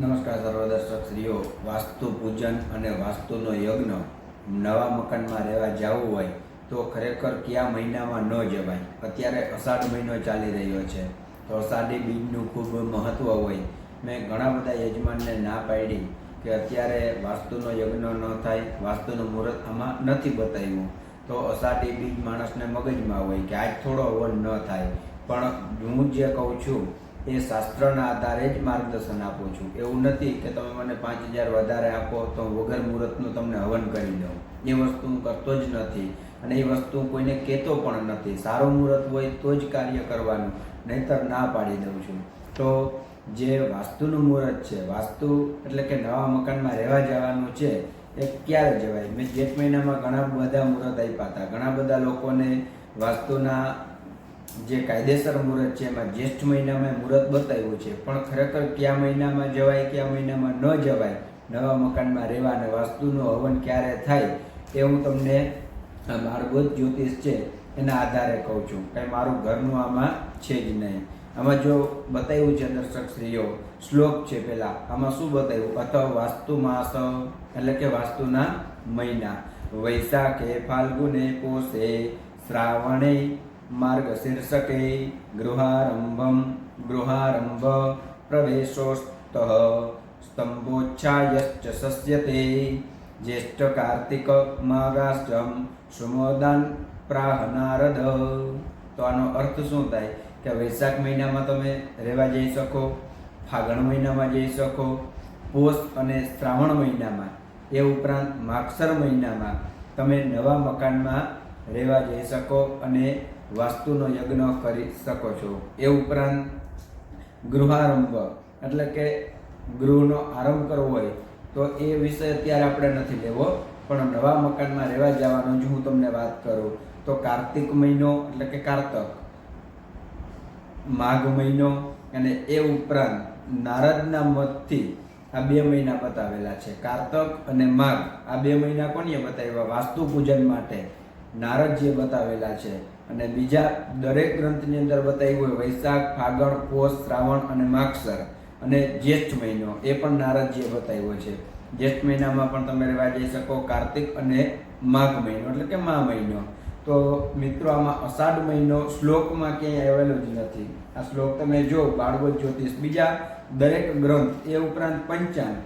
નમસ્કાર સર્વ દર્શક શ્રીઓ વાસ્તુ પૂજન અને વાસ્તુનો યજ્ઞ. નવા મકાનમાં રહેવા જવું હોય તો ખરેખર કયા મહિનામાં ન જવાય? અત્યારે અષાઢ મહિનો ચાલી રહ્યો છે. તો અષાઢી બીજનું ખૂબ મહત્ત્વ હોય. મેં ઘણા બધા યજમાનને ના પાડી કે અત્યારે વાસ્તુનો યજ્ઞ ન થાય, વાસ્તુનું મુહૂર્ત આમાં નથી બતાવ્યું. તો અષાઢી બીજ માણસને મગજમાં હોય કે આજ થોડો હવન ન થાય. પણ હું જે કહું છું એ શાસ્ત્રના આધારે જ માર્ગદર્શન આપું છું. એવું નથી કે તમે મને પાંચ હજાર વધારે આપો તો વગર મુહૂર્તનું તમને હવન કરી દઉં. એ વસ્તુ હું કરતો જ નથી અને એ વસ્તુ કોઈને કહેતો પણ નથી. સારું મુહૂર્ત હોય તો જ કાર્ય કરવાનું, નહીતર ના પાડી દઉં છું. તો જે વાસ્તુનું મુહૂર્ત છે, વાસ્તુ એટલે કે નવા મકાનમાં રહેવા જવાનું છે, એ ક્યારે જવાય? મેં જેઠ મહિનામાં ઘણા બધા મુહૂર્ત આપ્યા હતા. ઘણા બધા લોકોને વાસ્તુના જે કાયદેસર મુહૂર્ત છે, એમાં જ્યેષ્ઠ મહિનામાં મુહૂર્ત બતાવ્યું છે. પણ ખરેખર કયા મહિનામાં જવાય, કયા મહિનામાં ન જવાય, નવા મકાનમાં રહેવા અને વાસ્તુનું હવન ક્યારે થાય, એ હું તમને આ જ્યોતિષ છે, એના આધારે કહું છું. કાંઈ મારું ઘરનું આમાં છે જ નહીં. આમાં જો બતાવ્યું છે દર્શક શ્રીઓ, શ્લોક છે પેલા આમાં શું બતાવ્યું? અથવા વાસ્તુ માસ, એટલે કે વાસ્તુના મહિના. વૈશાખે ફાલ્ગુને પોષે, શ્રાવણે માર્ગ શીર્ષકે ગૃહારંભમ ગૃહારંભ પ્રવેશોસ્ત સ્તંભોચ્છાયશ્ચ સસ્યતે જ્યેષ્ઠ કાર્તિક માગાષ્ટમ સુમોદાન પ્રાહ નારદ તો આનો અર્થ શું થાય? કે વૈશાખ મહિનામાં તમે રહેવા જઈ શકો, ફાગણ મહિનામાં જઈ શકો, પોષ અને શ્રાવણ મહિનામાં, એ ઉપરાંત માગસર મહિનામાં તમે નવા મકાનમાં રહેવા જઈ શકો અને વાસ્તુનો યજ્ઞ કરી શકો છો. એ ઉપરાંત ગૃહારંભ, એટલે કે ગૃહનો આરંભ કરવો હોય, તો એ વિષય અત્યારે આપણે નથી લેવો, પણ નવા મકાનમાં રહેવા જવાનો જ હું તમને વાત કરું. તો કાર્તિક મહિનો, એટલે કે કારતક, માઘ મહિનો, અને એ ઉપરાંત નારદના મતથી આ બે મહિના બતાવેલા છે. કારતક અને માઘ, આ બે મહિના કોને બતાવ્યા? વાસ્તુ પૂજન માટે. નારદજીએ બતાવેલા છે. અને બીજા દરેક ગ્રંથની અંદર બતાવ્યું હોય, વૈશાખ, ફાગણ, પોષ, શ્રાવણ અને માગસર અને જ્યેષ્ઠ મહિનો, એ પણ નારદજીએ બતાવ્યો છે. જ્યેષ્ઠ મહિનામાં પણ તમે રહેવા જઈ શકો, કાર્તિક અને માઘ મહિનો, એટલે કે મા મહિનો. તો મિત્રો, આમાં અષાઢ મહિનો શ્લોકમાં ક્યાંય આવેલો જ નથી. આ શ્લોક તમે જો બાળવત જ્યોતિષ. બીજા દરેક ગ્રંથ, એ ઉપરાંત પંચાંગ.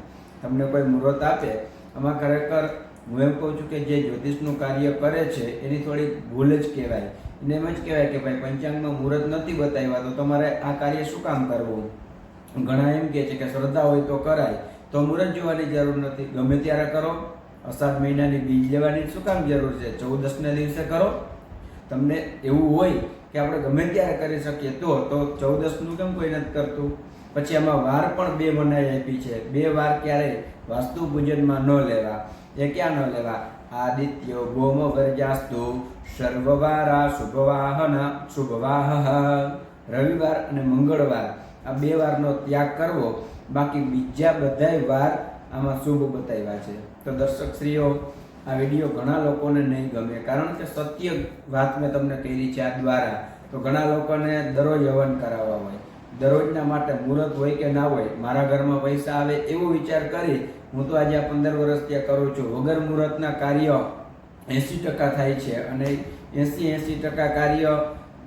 તમને કોઈ મુહૂર્ત આપે, આમાં ખરેખર હું એમ કહું છું કે જે જ્યોતિષનું કાર્ય કરે છે, એની થોડી ભૂલ જ કહેવાય. એને એમ જ કહેવાય કે ભાઈ પંચાંગમાં મુહૂર્ત નથી બતાવ્યા તો તમારે આ કાર્ય શું કામ કરવું? ઘણા એમ કહે છે કે શ્રદ્ધા હોય તો કરાય, તો મુહૂર્ત જોવાની જરૂર નથી. ગમે ત્યારે કરો. અષાઢ મહિનાની બીજ લેવાની શું કામ જરૂર છે? ચૌદસને દિવસે કરો. તમને એવું હોય કે આપણે ગમે ત્યારે કરી શકીએ, તો તો ચૌદસનું કેમ કોઈ નથી કરતું? પછી આમાં વાર પણ બે મનાઈ આપી છે. બે વાર ક્યારેય વાસ્તુ પૂજનમાં ન લેવા, એ ક્યાં ન લેવા? આદિત્યો ગોમ વર્જાસ્તુ સર્વવારા શુભવાહન શુભવાહ રવિવાર અને મંગળવાર આ બે વારનો ત્યાગ કરવો, બાકી બીજા બધાય વાર આમાં શુભ બતાવ્યા છે. તો દર્શક શ્રીઓ, આ વીડિયો ઘણા લોકોને નહીં ગમે, કારણ કે સત્ય વાત મેં તમને કરી છે આ દ્વારા. તો ઘણા લોકોને દરરોજ હવન કરાવવા હોય. દરરોજના માટે મુહૂર્ત હોય કે ના હોય, મારા ઘરમાં પૈસા આવે એવો વિચાર કરી હું તો આજે આ પંદર વર્ષ ત્યાં કરું છું. વગર મુહૂર્તના કાર્ય એંસી ટકા થાય છે અને એંસી એંસી ટકા કાર્ય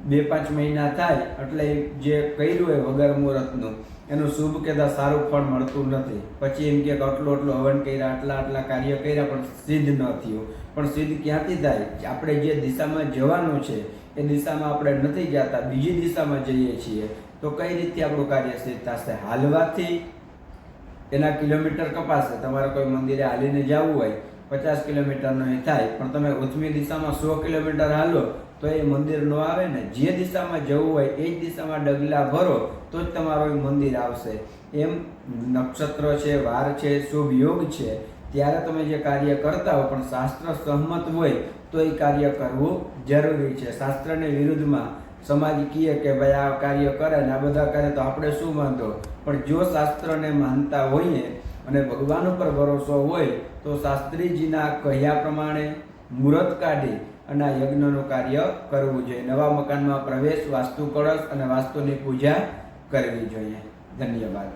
બે પાંચ મહિના થાય એટલે જે કર્યું હોય વગર મુહૂર્તનું, એનું શુભ કહેતા સારું ફળ મળતું નથી. પછી એમ કે આટલું આટલું હવન કર્યા, આટલા આટલા કાર્ય કર્યા, પણ સિદ્ધ ન થયું. પણ સિદ્ધ ક્યાંથી થાય? આપણે જે દિશામાં જવાનું છે, એ દિશામાં આપણે નથી જતા. બીજી દિશામાં જઈએ છીએ. તો કઈ રીતે આપણું કાર્ય સિદ્ધ થશે હાલવાથી એના કિલોમીટર કપાશે. તમારે કોઈ મંદિરે હાલીને જવું હોય, પચાસ કિલોમીટરનો એ થાય, પણ તમે ઉત્તમી દિશામાં સો કિલોમીટર હાલો, તો એ મંદિર નો આવે ને, જે દિશામાં જવું હોય, એ જ દિશામાં ડગલા ભરો, તો જ તમારો મંદિર આવશે. એમ નક્ષત્ર છે, વાર છે, શુભ યોગ છે. ત્યારે તમે જે કાર્ય કરતા હો, પણ શાસ્ત્ર સહમત હોય, તો એ કાર્ય કરવું જરૂરી છે. શાસ્ત્રને વિરુદ્ધમાં સમાજ કહે કે ભાઈ આ કાર્ય કરે ને આ બધા કરે તો આપણે શું વાંધો? પણ જો શાસ્ત્રને માનતા હોઈએ અને ભગવાન ઉપર ભરોસો હોય, તો શાસ્ત્રીજીના કહ્યા પ્રમાણે મુહૂર્ત કાઢી અને આ યજ્ઞનું કાર્ય કરવું જોઈએ. નવા મકાનમાં પ્રવેશ વાસ્તુ કળશ અને વાસ્તુની પૂજા કરવી જોઈએ. ધન્યવાદ.